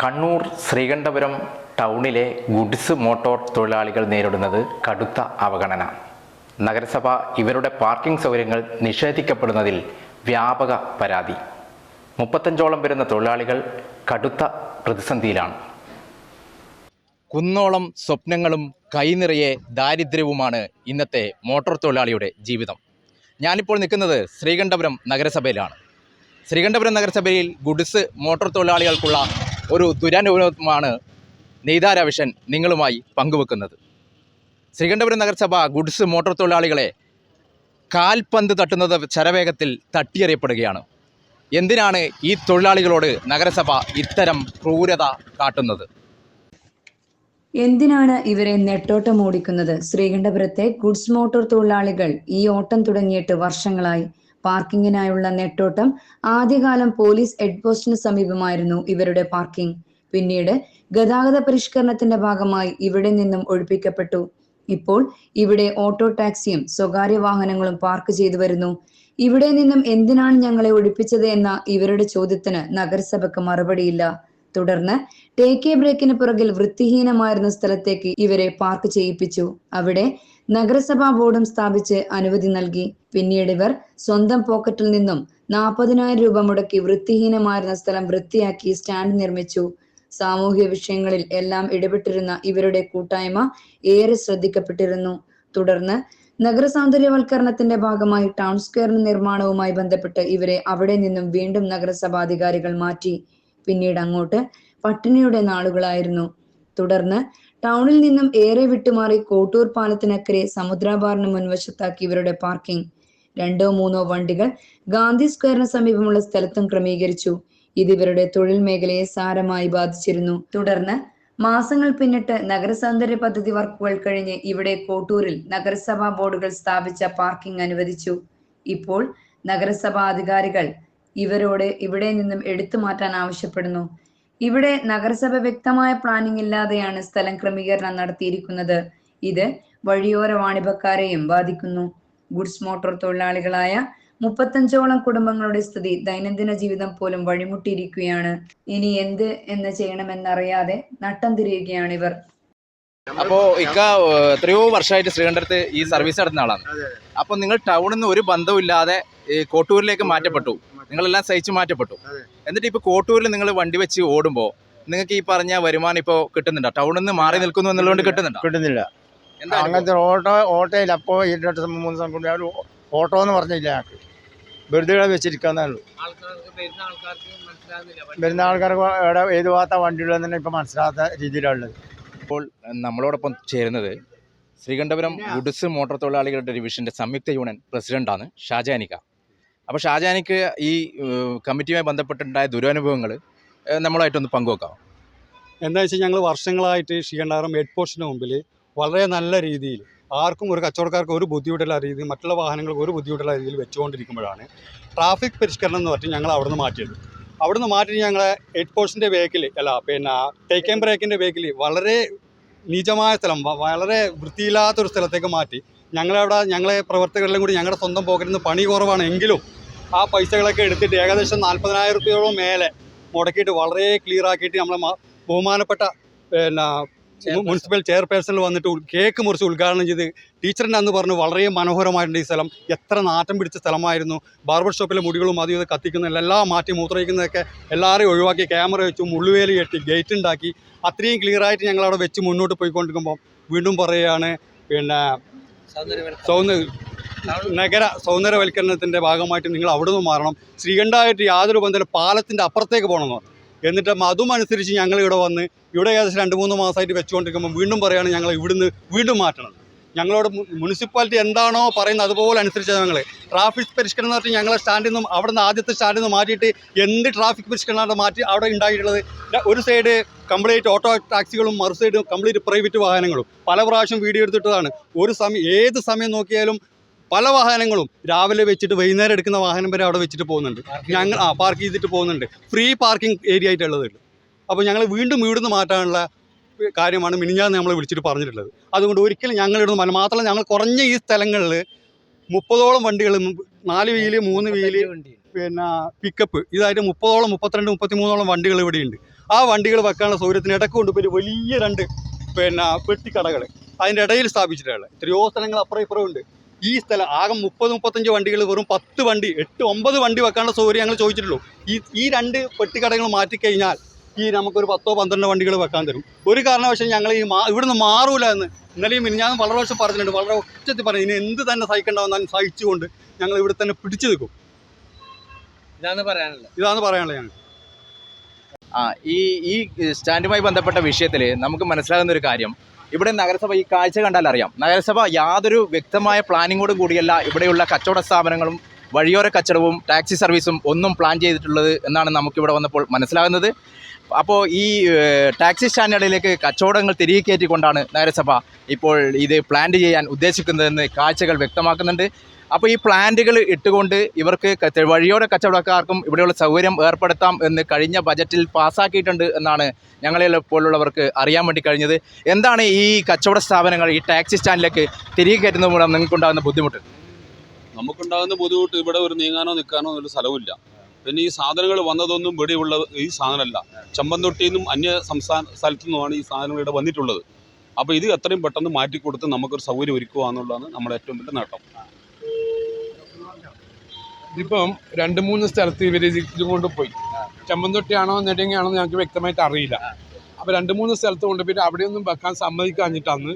കണ്ണൂർ ശ്രീകണ്ഠപുരം ടൗണിലെ goods motor തൊഴിലാളികൾ നേരിടുന്നത് കടുത്ത അവഗണന. നഗരസഭ ഇവരുടെ പാർക്കിംഗ് സൗകര്യങ്ങൾ നിഷേധിക്കപ്പെടുന്നതിൽ വ്യാപക പരാതി. മുപ്പത്തഞ്ചോളം വരുന്ന തൊഴിലാളികൾ കടുത്ത പ്രതിസന്ധിയിലാണ്. കുന്നോളം സ്വപ്നങ്ങളും കൈനിറയെ ദാരിദ്ര്യവുമാണ് ഇന്നത്തെ മോട്ടോർ തൊഴിലാളിയുടെ ജീവിതം. ഞാനിപ്പോൾ നിൽക്കുന്നത് ശ്രീകണ്ഠപുരം നഗരസഭയിലാണ്. ശ്രീകണ്ഠപുരം നഗരസഭയിൽ ഗുഡ്സ് മോട്ടോർ തൊഴിലാളികൾക്കുള്ള ഒരു ദുരനുഭവമാണ് നെയ്താരാവിഷൻ നിങ്ങളുമായി പങ്കുവെക്കുന്നത്. ശ്രീകണ്ഠപുരം നഗരസഭ ഗുഡ്സ് മോട്ടോർ തൊഴിലാളികളെ കാൽപന്ത് തട്ടുന്നത് ചരവേഗത്തിൽ തട്ടിയെറിയപ്പെടുകയാണ്. എന്തിനാണ് ഈ തൊഴിലാളികളോട് നഗരസഭ ഇത്തരം ക്രൂരത കാട്ടുന്നത്? എന്തിനാണ് ഇവരെ നെട്ടോട്ടം ഓടിക്കുന്നത് ശ്രീകണ്ഠപുരത്തെ ഗുഡ്സ് മോട്ടോർ തൊഴിലാളികൾ ഈ ഓട്ടം തുടങ്ങിയിട്ട് വർഷങ്ങളായി. പാർക്കിങ്ങിനായുള്ള നെട്ടോട്ടം ആദ്യകാലം പോലീസ് ഹെഡ് പോസ്റ്റിന് സമീപമായിരുന്നു ഇവരുടെ പാർക്കിംഗ്. പിന്നീട് ഗതാഗത പരിഷ്കരണത്തിന്റെ ഭാഗമായി ഇവിടെ നിന്നും ഒഴിപ്പിക്കപ്പെട്ടു. ഇപ്പോൾ ഇവിടെ ഓട്ടോ ടാക്സിയും സ്വകാര്യ വാഹനങ്ങളും പാർക്ക് ചെയ്തു വരുന്നു. ഇവിടെ നിന്നും എന്തിനാണ് ഞങ്ങളെ ഒഴിപ്പിച്ചത് എന്ന ഇവരുടെ ചോദ്യത്തിന് നഗരസഭയ്ക്ക് മറുപടിയില്ല. തുടർന്ന് ടേക്ക് എ ബ്രേക്കിന് പുറകിൽ വൃത്തിഹീനമായിരുന്ന സ്ഥലത്തേക്ക് ഇവരെ പാർക്ക് ചെയ്യിപ്പിച്ചു. അവിടെ നഗരസഭാ ബോർഡും സ്ഥാപിച്ച് അനുമതി നൽകി. പിന്നീട് ഇവർ സ്വന്തം പോക്കറ്റിൽ നിന്നും നാൽപ്പതിനായിരം രൂപ മുടക്കി വൃത്തിഹീനമായിരുന്ന സ്ഥലം വൃത്തിയാക്കി സ്റ്റാൻഡ് നിർമ്മിച്ചു. സാമൂഹ്യ വിഷയങ്ങളിൽ എല്ലാം ഇടപെട്ടിരുന്ന ഇവരുടെ കൂട്ടായ്മ ഏറെ ശ്രദ്ധിക്കപ്പെട്ടിരുന്നു. തുടർന്ന് നഗരസൗന്ദര്യവൽക്കരണത്തിന്റെ ഭാഗമായി ടൗൺ സ്ക്വയറിന് നിർമ്മാണവുമായി ബന്ധപ്പെട്ട് ഇവരെ അവിടെ നിന്നും വീണ്ടും നഗരസഭാധികാരികൾ മാറ്റി. പിന്നീട് അങ്ങോട്ട് പട്ടിണിയുടെ നാളുകളായിരുന്നു. തുടർന്ന് ടൗണിൽ നിന്നും ഏറെ വിട്ടുമാറി കോട്ടൂർ പാലത്തിനക്കരെ സമുദ്രാപാറിന് മുൻവശത്താക്കി ഇവരുടെ പാർക്കിംഗ് രണ്ടോ മൂന്നോ വണ്ടികൾ ഗാന്ധി സ്ക്വയറിന് സമീപമുള്ള സ്ഥലത്തും ക്രമീകരിച്ചു ഇത് ഇവരുടെ തൊഴിൽ മേഖലയെ സാരമായി ബാധിച്ചിരുന്നു. തുടർന്ന് മാസങ്ങൾ പിന്നിട്ട് നഗരസൗന്ദര്യ പദ്ധതി വർക്കുകൾ കഴിഞ്ഞ് ഇവിടെ കോട്ടൂരിൽ നഗരസഭാ ബോർഡുകൾ സ്ഥാപിച്ച പാർക്കിംഗ് അനുവദിച്ചു. ഇപ്പോൾ നഗരസഭാ അധികാരികൾ ഇവരോട് ഇവിടെ നിന്നും എടുത്തു മാറ്റാൻ ആവശ്യപ്പെടുന്നു. ഇവിടെ നഗരസഭ വ്യക്തമായ പ്ലാനിംഗ് ഇല്ലാതെയാണ് സ്ഥലം ക്രമീകരണം നടത്തിയിരിക്കുന്നത്. ഇത് വഴിയോര വാണിഭക്കാരെയും ബാധിക്കുന്നു. ഗുഡ്സ് മോട്ടോർ തൊഴിലാളികളായ മുപ്പത്തഞ്ചോളം കുടുംബങ്ങളുടെ സ്ഥിതി ദൈനംദിന ജീവിതം പോലും വഴിമുട്ടിയിരിക്കുകയാണ്. ഇനി എന്ത് എന്ന് ചെയ്യണമെന്നറിയാതെ നട്ടം തിരിയുകയാണ് ഇവർ. അപ്പോൾ ഇക്ക എത്രയോ വർഷമായിട്ട് ശ്രീകണ്ഠത്ത് ഈ സർവീസ് നടത്തുന്ന ആളാണ്. അപ്പോൾ നിങ്ങൾ ടൗണിൽ നിന്ന് ഒരു ബന്ധവും ഇല്ലാതെ കോട്ടൂരിലേക്ക് മാറ്റപ്പെട്ടു. നിങ്ങളെല്ലാം സഹിച്ചു മാറ്റപ്പെട്ടു. എന്നിട്ട് ഇപ്പോൾ കോട്ടൂരിൽ നിങ്ങൾ വണ്ടി വെച്ച് ഓടുമ്പോൾ നിങ്ങൾക്ക് ഈ പറഞ്ഞ വരുമാനം ഇപ്പോൾ കിട്ടുന്നുണ്ടോ? ടൗണിൽ നിന്ന് മാറി നിൽക്കുന്നു എന്നുള്ളതുകൊണ്ട് കിട്ടുന്നുണ്ടോ? കിട്ടുന്നില്ല. അങ്ങനത്തെ ഓട്ടോ ഓട്ടോയിൽ അപ്പോൾ ഈ രണ്ട് മൂന്ന് ദിവസം കൊണ്ട് ഓട്ടോ എന്ന് പറഞ്ഞില്ല ഞങ്ങൾക്ക് വെറുതെ വെച്ചിരിക്കാന്നേ ഉള്ളൂ. വരുന്ന ആൾക്കാർക്ക് എവിടെ ഏത് ഭാഗത്താ വണ്ടിയുള്ളതെന്ന് തന്നെ ഇപ്പം മനസ്സിലാത്ത രീതിയിലുള്ളത് ഇപ്പോൾ നമ്മളോടൊപ്പം ചേരുന്നത് ശ്രീകണ്ഠപുരം ഗുഡ്സ് മോട്ടോർ തൊഴിലാളികളുടെ ഡിവിഷന്റെ സംയുക്ത യൂണിയൻ പ്രസിഡന്റാണ് ഷാജാനിക്ക. അപ്പോൾ ഷാജാനിക്ക് ഈ കമ്മിറ്റിയുമായി ബന്ധപ്പെട്ടുണ്ടായ ദുരനുഭവങ്ങൾ നമ്മളായിട്ടൊന്ന് പങ്കുവെക്കാം എന്താ വെച്ചാൽ ഞങ്ങൾ വർഷങ്ങളായിട്ട് ഷീണ്ടാറും ഹെഡ് പോസ്റ്റിന് മുമ്പിൽ വളരെ നല്ല രീതിയിൽ ആർക്കും ഒരു കച്ചവടക്കാർക്ക് ഒരു ബുദ്ധിമുട്ടുള്ള രീതിയിൽ മറ്റുള്ള വാഹനങ്ങൾക്ക് ഒരു ബുദ്ധിമുട്ടുള്ള രീതിയിൽ വെച്ചുകൊണ്ടിരിക്കുമ്പോഴാണ് ട്രാഫിക് പരിഷ്കരണം എന്ന് പറഞ്ഞ് ഞങ്ങൾ അവിടുന്ന് മാറ്റിയത്. അവിടുന്ന് മാറ്റി ഞങ്ങൾ ഹെഡ് പോസ്റ്റിന്റെ ബേക്കിൽ അല്ല പിന്നെ ടേക്ക് ആൻഡ് ബ്രേക്കിന്റെ ബേക്കിൽ വളരെ നീചമായ സ്ഥലം വളരെ വൃത്തിയില്ലാത്തൊരു സ്ഥലത്തേക്ക് മാറ്റി ഞങ്ങളവിടെ ഞങ്ങളെ പ്രവർത്തകരെല്ലാം കൂടി ഞങ്ങളുടെ സ്വന്തം പോക്കറ്റിൽ നിന്ന് പണി കുറവാണ് എങ്കിലും ആ പൈസകളൊക്കെ എടുത്തിട്ട് ഏകദേശം നാൽപ്പതിനായിരം റുപ്യയോളം മേലെ മുടക്കിയിട്ട് വളരെ ക്ലിയർ ആക്കിയിട്ട് നമ്മളെ ബഹുമാനപ്പെട്ട പിന്നെ മുനിസിപ്പൽ ചെയർപേഴ്സണിൽ വന്നിട്ട് കേക്ക് മുറിച്ച് ഉദ്ഘാടനം ചെയ്ത് ടീച്ചറിന്റെ അന്ന് പറഞ്ഞു വളരെ മനോഹരമായിട്ടുണ്ട് ഈ സ്ഥലം. എത്ര നാട്ടം പിടിച്ച സ്ഥലമായിരുന്നു. ബാർബർ ഷോപ്പിലെ മുടികളും അതും ഇത് കത്തിക്കുന്ന എല്ലാം മാറ്റി മൂത്രയിക്കുന്നതൊക്കെ എല്ലാവരെയും ഒഴിവാക്കി ക്യാമറ വെച്ചു മുള്ളുവേലി കെട്ടി ഗേറ്റ് ഉണ്ടാക്കി. അത്രയും ക്ലിയർ ആയിട്ട് ഞങ്ങൾ അവിടെ വെച്ച് മുന്നോട്ട് പോയിക്കൊണ്ടിരിക്കുമ്പോൾ വീണ്ടും പറയുകയാണ് പിന്നെ സൗന്ദര്യ നഗര സൗന്ദര്യവൽക്കരണത്തിന്റെ ഭാഗമായിട്ട് നിങ്ങൾ അവിടെ നിന്ന് മാറണം. ശ്രീകണ്ഠായിട്ട് യാതൊരു ബന്ധമില്ല. പാലത്തിന്റെ അപ്പുറത്തേക്ക് പോകണമെന്ന് പറഞ്ഞു. എന്നിട്ട് അതും അനുസരിച്ച് ഞങ്ങൾ ഇവിടെ വന്ന് ഇവിടെ ഏകദേശം രണ്ട് മൂന്ന് മാസമായിട്ട് വെച്ചുകൊണ്ടിരിക്കുമ്പോൾ വീണ്ടും പറയുകയാണ് ഞങ്ങൾ ഇവിടുന്ന് വീണ്ടും മാറ്റണം. ഞങ്ങളോട് മുനിസിപ്പാലിറ്റി എന്താണോ പറയുന്നത് അതുപോലെ അനുസരിച്ച് ഞങ്ങൾ ട്രാഫിക് പരിഷ്കരണം എന്ന് പറഞ്ഞാൽ ഞങ്ങളെ സ്റ്റാൻഡിൽ നിന്നും അവിടെ നിന്ന് ആദ്യത്തെ സ്റ്റാൻഡിൽ നിന്ന് മാറ്റിയിട്ട് എന്ത് ട്രാഫിക് പരിഷ്കരണമാണ് മാറ്റി അവിടെ ഉണ്ടായിട്ടുള്ളത്. ഒരു സൈഡ് കംപ്ലീറ്റ് ഓട്ടോ ടാക്സികളും മറു സൈഡ് കംപ്ലീറ്റ് പ്രൈവറ്റ് വാഹനങ്ങളും. പല പ്രാവശ്യം വീഡിയോ എടുത്തിട്ടതാണ്. ഒരു സമയം ഏത് സമയം നോക്കിയാലും പല വാഹനങ്ങളും രാവിലെ വെച്ചിട്ട് വൈകുന്നേരം എടുക്കുന്ന വാഹനം വരെ അവിടെ വെച്ചിട്ട് പോകുന്നുണ്ട്. ഞങ്ങൾ ആ പാർക്ക് ചെയ്തിട്ട് പോകുന്നുണ്ട്. ഫ്രീ പാർക്കിംഗ് ഏരിയ ആയിട്ടുള്ളത് അപ്പോൾ ഞങ്ങൾ വീണ്ടും ഇവിടുന്ന് മാറ്റാനുള്ള കാര്യമാണ് മിനിഞ്ഞാന്ന് നമ്മൾ വിളിച്ചിട്ട് പറഞ്ഞിട്ടുള്ളത്. അതുകൊണ്ട് ഒരിക്കലും ഞങ്ങൾ ഇവിടുന്ന് മാറ്റം മാത്രമല്ല ഞങ്ങൾ കുറഞ്ഞ ഈ സ്ഥലങ്ങളിൽ മുപ്പതോളം വണ്ടികൾ നാല് വീൽ മൂന്ന് വീൽ പിന്നെ പിക്കപ്പ് ഇതായിട്ട് മുപ്പതോളം മുപ്പത്തിരണ്ട് മുപ്പത്തിമൂന്നോളം വണ്ടികൾ ഇവിടെയുണ്ട് ആ വണ്ടികൾ വെക്കാനുള്ള സൗകര്യത്തിന് ഇടയ്ക്ക് കൊണ്ടുപോയി വലിയ രണ്ട് പിന്നെ പെട്ടിക്കടകൾ അതിന്റെ ഇടയിൽ സ്ഥാപിച്ചിട്ടുള്ളത്. എത്രയോ സ്ഥലങ്ങൾ അപ്പുറം ഇപ്പുറം ഉണ്ട്. ഈ സ്ഥലം ആകെ മുപ്പത് മുപ്പത്തഞ്ച് വണ്ടികൾ വെറും പത്ത് വണ്ടി എട്ട് ഒമ്പത് വണ്ടി വെക്കാനുള്ള സൗകര്യം ഞങ്ങൾ ചോദിച്ചിട്ടുള്ളൂ. ഈ ഈ രണ്ട് പെട്ടിക്കടകൾ മാറ്റിക്കഴിഞ്ഞാൽ ഈ നമുക്കൊരു പത്തോ പന്ത്രണ്ടോ വണ്ടികൾ വെക്കാൻ തരും. ഒരു കാരണവശാലും ഞങ്ങൾ ഈ മാ ഇവിടുന്ന് മാറൂല എന്ന് ഇന്നലെയും ഞാൻ വളരെ വർഷം പറഞ്ഞിട്ടുണ്ട്. വളരെ ഒച്ചത്തിൽ പറഞ്ഞു ഇനി എന്ത് തന്നെ സഹിക്കേണ്ടവന്നാലും സഹിച്ചുകൊണ്ട് ഞങ്ങൾ ഇവിടെ തന്നെ പിടിച്ചു നിൽക്കും. ഇതാണ് പറയാനുള്ളത്. ഇതാണ് പറയാനുള്ളത് ഞങ്ങൾ ആ ഈ ഈ സ്റ്റാൻഡുമായി ബന്ധപ്പെട്ട വിഷയത്തിൽ നമുക്ക് മനസ്സിലാകുന്ന ഒരു കാര്യം ഇവിടെ നഗരസഭ ഈ കാഴ്ച കണ്ടാൽ അറിയാം നഗരസഭ യാതൊരു വ്യക്തമായ പ്ലാനിങ്ങോടും കൂടിയല്ല ഇവിടെയുള്ള കച്ചവട സ്ഥാപനങ്ങളും വഴിയോര കച്ചടവും ടാക്സി സർവീസും ഒന്നും പ്ലാൻ ചെയ്തിട്ടുള്ളത് എന്നാണ് നമുക്കിവിടെ വന്നപ്പോൾ മനസ്സിലാകുന്നത്. അപ്പോൾ ഈ ടാക്സി സ്റ്റാൻഡേർഡിലേക്ക് കച്ചവടങ്ങൾ തിരികെ കയറ്റിക്കൊണ്ടാണ് നഗരസഭ ഇപ്പോൾ ഇത് പ്ലാൻ ചെയ്യാൻ ഉദ്ദേശിക്കുന്നതെന്ന് കാഴ്ചകൾ വ്യക്തമാക്കുന്നുണ്ട്. അപ്പോൾ ഈ പ്ലാന്റുകൾ ഇട്ടുകൊണ്ട് ഇവർക്ക് വഴിയോടെ കച്ചവടക്കാർക്കും ഇവിടെയുള്ള സൗകര്യം ഏർപ്പെടുത്താം എന്ന് കഴിഞ്ഞ ബജറ്റിൽ പാസ്സാക്കിയിട്ടുണ്ട് എന്നാണ് ഞങ്ങളെ പോലുള്ളവർക്ക് അറിയാൻ വേണ്ടി കഴിഞ്ഞത്. എന്താണ് ഈ കച്ചവട സ്ഥാപനങ്ങൾ ഈ ടാക്സി സ്റ്റാൻഡിലേക്ക് തിരികെ കയറ്റുന്നത് മൂലം നിങ്ങൾക്കുണ്ടാകുന്ന ബുദ്ധിമുട്ട്? നമുക്കുണ്ടാകുന്ന ബുദ്ധിമുട്ട് ഇവിടെ ഒരു നീങ്ങാനോ നിൽക്കാനോ ഒരു സ്ഥലമില്ല പിന്നെ ഈ സാധനങ്ങൾ വന്നതൊന്നും ഇവിടെയുള്ള ഈ സാധനമല്ല. ചമ്പന്തൊട്ടിയിൽ നിന്നും അന്യ സംസ്ഥാന സ്ഥലത്തു നിന്നുമാണ് ഈ സാധനങ്ങൾ ഇവിടെ വന്നിട്ടുള്ളത്. അപ്പോൾ ഇത് എത്രയും പെട്ടെന്ന് മാറ്റിക്കൊടുത്ത് നമുക്കൊരു സൗകര്യം ഒരുക്കുക എന്നുള്ളതാണ് നമ്മുടെ ഏറ്റവും വലിയ നേട്ടം. ഇതിപ്പം രണ്ട് മൂന്ന് സ്ഥലത്ത് ഇവർ ഇത് കൊണ്ടുപോയി ചെമ്മന്തൊട്ടിയാണോ നെടുങ്ങയാണോ ഞങ്ങൾക്ക് വ്യക്തമായിട്ട് അറിയില്ല. അപ്പോൾ രണ്ട് മൂന്ന് സ്ഥലത്ത് കൊണ്ടുപോയിട്ട് അവിടെയൊന്നും വെക്കാൻ സമ്മതിക്കാഞ്ഞിട്ടാണ്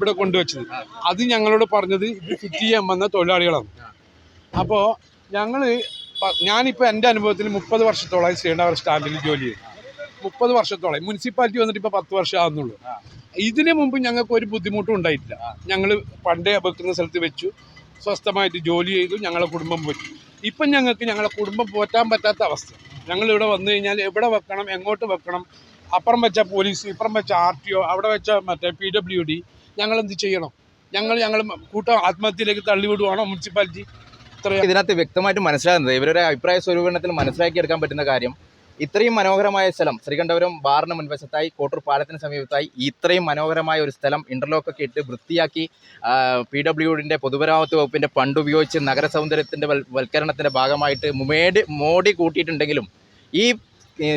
ഇവിടെ കൊണ്ടുവച്ചത്. അത് ഞങ്ങളോട് പറഞ്ഞത് ഇത് ഫിറ്റ് ചെയ്യാൻ വന്ന തൊഴിലാളികളാണ്. അപ്പോൾ ഞങ്ങൾ ഞാനിപ്പോൾ എന്റെ അനുഭവത്തിൽ മുപ്പത് വർഷത്തോളമായി ശ്രീനഗർ സ്റ്റാൻഡിൽ ജോലി ചെയ്തു. മുപ്പത് വർഷത്തോളം മുനിസിപ്പാലിറ്റി വന്നിട്ട് ഇപ്പോൾ പത്ത് വർഷം ആകുന്നുള്ളൂ ഇതിന് മുമ്പ് ഞങ്ങൾക്ക് ഒരു ബുദ്ധിമുട്ടും ഉണ്ടായിട്ടില്ല. ഞങ്ങൾ പണ്ടേ വെക്കുന്ന സ്ഥലത്ത് വെച്ചു. സ്വസ്ഥമായിട്ട് ജോലി ചെയ്തു. ഞങ്ങളെ കുടുംബം പോയി ഇപ്പം ഞങ്ങൾക്ക് ഞങ്ങളെ കുടുംബം പോറ്റാൻ പറ്റാത്ത അവസ്ഥ. ഞങ്ങൾ ഇവിടെ വന്നു കഴിഞ്ഞാൽ എവിടെ വെക്കണം എങ്ങോട്ട് വെക്കണം അപ്പുറം വെച്ച പോലീസ് ഇപ്പുറം വെച്ച ആർ ടി ഒ അവിടെ വെച്ച മറ്റേ പി ഡബ്ല്യു ഡി ഞങ്ങൾ എന്ത് ചെയ്യണം? ഞങ്ങൾ ഞങ്ങൾ കൂട്ടം ആത്മഹത്യയിലേക്ക് തള്ളിവിടുവാണോ മുനിസിപ്പാലിറ്റി? ഇത്രയും. ഇതിനകത്ത് വ്യക്തമായിട്ട് മനസ്സിലാകുന്നത് ഇവരുടെ അഭിപ്രായ സ്വരൂപണത്തിൽ മനസ്സിലാക്കിയെടുക്കാൻ പറ്റുന്ന കാര്യം ഇത്രയും മനോഹരമായ സ്ഥലം ശ്രീകണ്ഠപുരം ബാറിന് മുൻവശത്തായി കോട്ടൂർ പാലത്തിന് സമീപത്തായി ഇത്രയും മനോഹരമായ ഒരു സ്ഥലം ഇന്റർലോക്കൊക്കെ ഇട്ട് വൃത്തിയാക്കി പി ഡബ്ല്യു ഡിന്റെ പൊതുമരാമത്ത് വകുപ്പിന്റെ ഫണ്ട് ഉപയോഗിച്ച് നഗര വൽക്കരണത്തിന്റെ വൽക്കരണത്തിന്റെ ഭാഗമായിട്ട് മേടി മോടി കൂട്ടിയിട്ടുണ്ടെങ്കിലും ഈ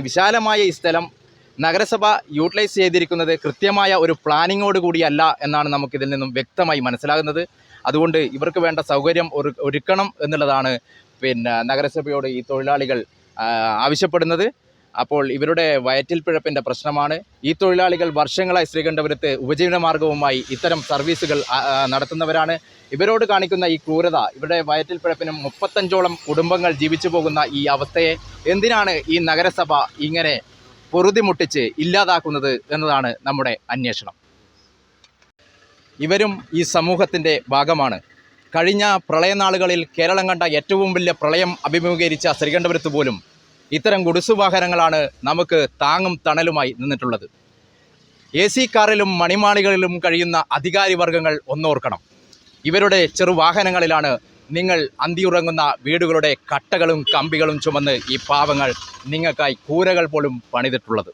വിശാലമായ ഈ സ്ഥലം നഗരസഭ യൂട്ടിലൈസ് ചെയ്തിരിക്കുന്നത് കൃത്യമായ ഒരു പ്ലാനിങ്ങോട് കൂടിയല്ല എന്നാണ് നമുക്കിതിൽ നിന്നും വ്യക്തമായി മനസ്സിലാകുന്നത്. അതുകൊണ്ട് ഇവർക്ക് വേണ്ട സൗകര്യം ഒരു ഒരുക്കണം എന്നുള്ളതാണ് പിന്നെ നഗരസഭയോട് ഈ തൊഴിലാളികൾ ആവശ്യപ്പെടുന്നത്. അപ്പോൾ ഇവരുടെ വയറ്റിൽ പിഴപ്പിന്റെ പ്രശ്നമാണ്. ഈ തൊഴിലാളികൾ വർഷങ്ങളായി ശ്രീകണ്ഠപുരത്ത് ഉപജീവന മാർഗവുമായി ഇത്തരം സർവീസുകൾ നടത്തുന്നവരാണ്. ഇവരോട് കാണിക്കുന്ന ഈ ക്രൂരത ഇവരുടെ വയറ്റിൽ പിഴപ്പിനും മുപ്പത്തഞ്ചോളം കുടുംബങ്ങൾ ജീവിച്ചു പോകുന്ന ഈ അവസ്ഥയെ എന്തിനാണ് ഈ നഗരസഭ ഇങ്ങനെ പൊറുതിമുട്ടിച്ച് ഇല്ലാതാക്കുന്നത് എന്നതാണ് നമ്മുടെ അന്വേഷണം. ഇവരും ഈ സമൂഹത്തിന്റെ ഭാഗമാണ്. കഴിഞ്ഞ പ്രളയനാളുകളിൽ കേരളം കണ്ട ഏറ്റവും വലിയ പ്രളയം അഭിമുഖീകരിച്ച ശ്രീകണ്ഠപുരത്ത് പോലും ഇത്തരം ഗുഡുസുവാഹനങ്ങളാണ് നമുക്ക് താങ്ങും തണലുമായി നിന്നിട്ടുള്ളത്. എ സി കാറിലും മണിമാളികളിലും കഴിയുന്ന അധികാരി വർഗങ്ങൾ ഒന്നോർക്കണം. ഇവരുടെ ചെറുവാഹനങ്ങളിലാണ് നിങ്ങൾ അന്തിയുറങ്ങുന്ന വീടുകളുടെ കട്ടകളും കമ്പികളും ചുമന്ന് ഈ പാവങ്ങൾ നിങ്ങൾക്കായി കൂരകൾ പോലും പണിതിട്ടുള്ളത്.